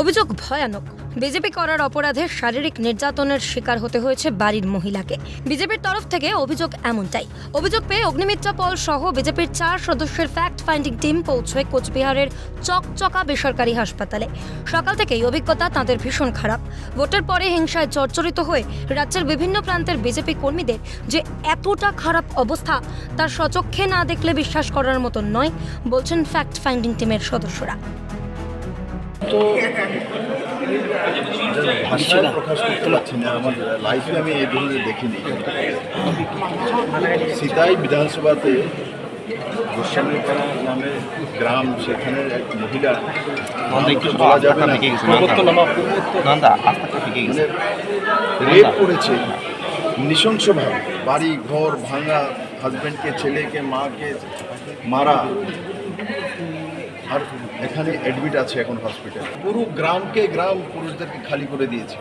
অভিযোগ ভয়ানক। বিজেপি করার অপরাধে শারীরিক নির্যাতনের শিকার হতে হয়েছে বাড়ির মহিলাকে। বিজেপির তরফ থেকে অভিযোগ এমনটাই। অভিযোগ পেয়ে অগ্নিমিত্রা পল সহ বিজেপির চার সদস্যের ফ্যাক্ট ফাইন্ডিং টিম পৌঁছয় কোচবিহারের চকচকা বেসরকারি হাসপাতালে। সকাল থেকেই অভিজ্ঞতা তাঁদের ভীষণ খারাপ। ভোটের পরে হিংসায় জর্জরিত হয়ে রাজ্যের বিভিন্ন প্রান্তের বিজেপি কর্মীদের যে এতটা খারাপ অবস্থা তার সচক্ষে না দেখলে বিশ্বাস করার মতো নয়, বলছেন ফ্যাক্ট ফাইন্ডিং টিমের সদস্যরা। তো ভাষায় প্রকাশ করতে পারছি না আমার লাইফে আমি এই ধরনের দেখিনি। সীতাই বিধানসভাতে গোস্বামীপাড়া নামে গ্রাম সেখানে এক মহিলা বলা যাবে না। মানে রেপ করেছে। নৃশংসভাবে বাড়ি ঘর ভাঙা হাজব্যান্ডকে ছেলেকে মাকে মারা। আর এখানে অ্যাডমিট আছে এখন হসপিটাল পুরো গ্রামকে গ্রাম পুরুষদেরকে খালি করে দিয়েছে।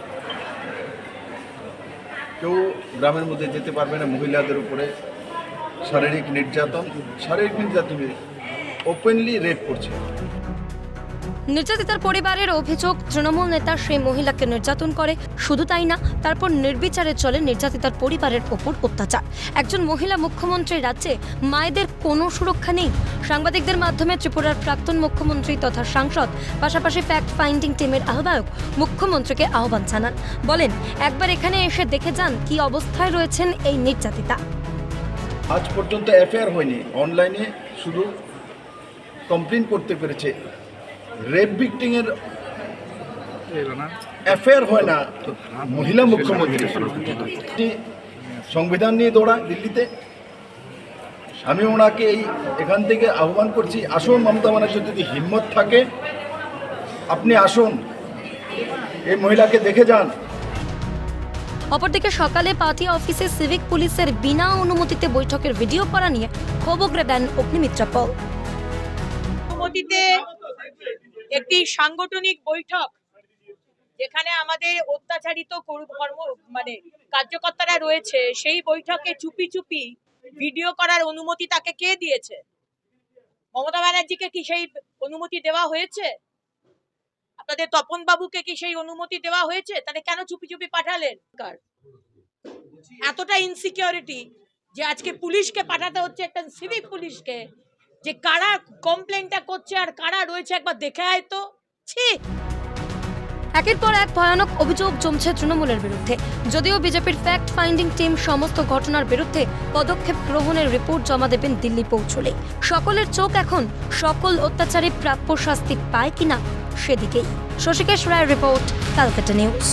কেউ গ্রামের মধ্যে যেতে পারবে না, মহিলাদের উপরে শারীরিক নির্যাতন, শারীরিক নির্যাতনে ওপেনলি রেপ করছে। নির্যাতিতার পরিবারের অভিযোগ, তৃণমূল নেতা সেই মহিলাকে নির্যাতন করে। শুধু তাই না, তারপর নির্বিচারে চলে নির্যাতিতার পরিবারের ওপর অত্যাচার। একজন মহিলা মুখ্যমন্ত্রীর রাজ্যে মায়েদের কোনো সুরক্ষা নেই। সাংবাদিকদের মাধ্যমে ত্রিপুরার প্রাক্তন মুখ্যমন্ত্রী তথা সাংসদ, পাশাপাশি ফ্যাক্ট ফাইন্ডিং টিমের আহ্বায়ক মুখ্যমন্ত্রীকে আহ্বান জানান। বলেন, একবার এখানে এসে দেখে যান কি অবস্থায় রয়েছেন এই নির্যাতিতা। আজ পর্যন্ত এফআইআর হয়নি। অনলাইনে শুধু কমপ্লেন করতে পেরেছে রেপ ভিক্টিংয়ের অ্যাফেয়ার হয় না। মহিলা মুখ্যমন্ত্রী। সংবিধান নিয়ে দৌড়ায় দিল্লিতে। আমি ওনাকে এই এখান থেকে আহ্বান করছি আসুন মমতা ব্যানার্জির যদি হিম্মত থাকে আপনি আসুন। এই মহিলাকে দেখে যান। অপরদিকে সকালে পার্টি অফিসে সিভিক পুলিশের বিনা অনুমতিতে বৈঠকের ভিডিও করা নিয়ে ক্ষোভ দেন অগ্নিমিত্রা পল। অনুমতিতে একটি সাংগঠনিক বৈঠক যেখানে আমাদের অত্যাচারিত করু- কর্ম মানে কার্যকর্তারা রয়েছে, সেই বৈঠকে চুপি চুপি ভিডিও করার অনুমতি তাকে কে দিয়েছে? মমতা ব্যানার্জিকে কি সেই অনুমতি দেওয়া হয়েছে? আপনাদের তপন বাবুকে কি সেই অনুমতি দেওয়া হয়েছে? তাহলে কেন চুপি চুপি পাঠালেন? এতটা ইনসিকিউরিটি যে আজকে পুলিশকে পাঠাতে হচ্ছে, একটা সিভিক পুলিশকে যে কারা কমপ্লেনটা করছে আর কারা রয়েছে একবার দেখে আয় তো। ছি। একের পর এক ভয়ানক অভিযোগ জমছে তৃণমূলের বিরুদ্ধে। যদিও বিজেপির ফ্যাক্ট ফাইন্ডিং টিম সমস্ত ঘটনার বিরুদ্ধে পদক্ষেপ গ্রহণের রিপোর্ট জমা দেবেন দিল্লি পৌঁছলে সকলের চোখ এখন সকল অত্যাচারী প্রাপ্য শাস্তি পায় কিনা সেদিকেই। শশিকেশ রায়ের রিপোর্ট ক্যালকাটা নিউজ